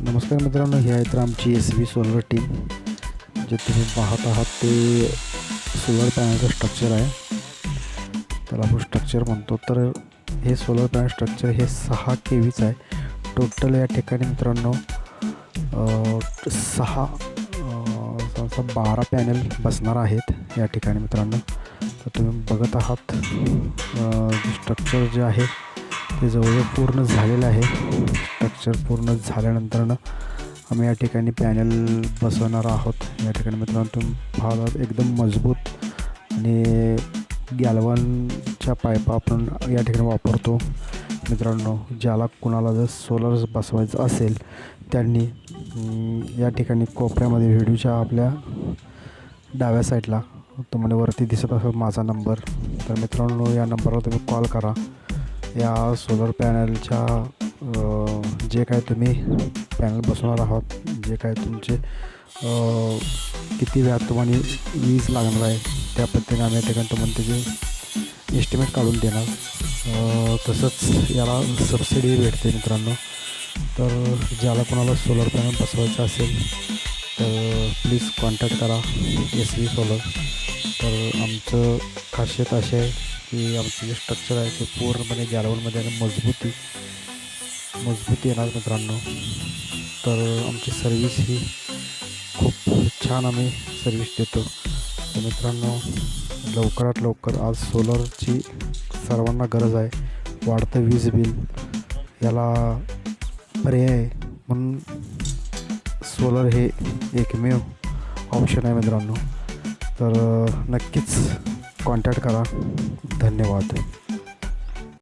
नमस्कार मित्रांनो ही आहे तर आमची एस बी सोलर टीम जे तुम्ही पाहत आहात ते सोलर पॅनलचं स्ट्रक्चर आहे. त्याला आपण स्ट्रक्चर म्हणतो तर हे सोलर पॅनल स्ट्रक्चर हे सहा के व्हीचं आहे. टोटल या ठिकाणी मित्रांनो सहा सहसा बारा पॅनल बसणार आहेत या ठिकाणी मित्रांनो. तर तुम्ही बघत आहात स्ट्रक्चर जे आहे ते जवळजवळ पूर्ण झालेलं आहे. स्ट्रक्चर पूर्ण झाल्यानंतरनं आम्ही या ठिकाणी पॅनल बसवणार आहोत. या ठिकाणी मित्रांनो तुम्ही पाहतात एकदम मजबूत आणि गॅलवनच्या पायपा आपण या ठिकाणी वापरतो. मित्रांनो ज्याला कुणाला जर सोलर बसवायचं असेल त्यांनी या ठिकाणी कोपऱ्यामध्ये व्हिडिओच्या आपल्या डाव्या साईडला तुम्हाला वरती दिसत असेल माझा नंबर. तर मित्रांनो या नंबरवर तुम्ही कॉल करा. या सोलर पॅनलच्या जे काय तुम्ही पॅनल बसवणार आहात जे काय तुमचे किती व्याज तुम्हाला वीज लागणार आहे त्या पद्धतीने आम्ही या ठिकाणी तुम्हाला त्याचे एस्टिमेट काढून देणार. तसंच याला सबसिडी भेटते मित्रांनो. तर ज्याला कोणाला सोलर पॅनल बसवायचं असेल तर प्लीज कॉन्टॅक्ट करा एस व्ही सोलर तर आमचं खासियत अशी आहे की आमचं जे स्ट्रक्चर आहे ते पूर्णपणे जालवणमध्ये आणि मजबूती मजबूती येणार मित्रांनो. तर आमची सर्विस ही खूप छान आम्ही सर्विस देतो. तर मित्रांनो लवकरात लवकर आज सोलरची सर्वांना गरज आहे. वाढतं वीज बिल याला पर्याय म्हणून सोलर हे एकमेव ऑप्शन आहे मित्रांनो. तर नक्कीच कॉन्टॅक्ट करा. धन्यवाद.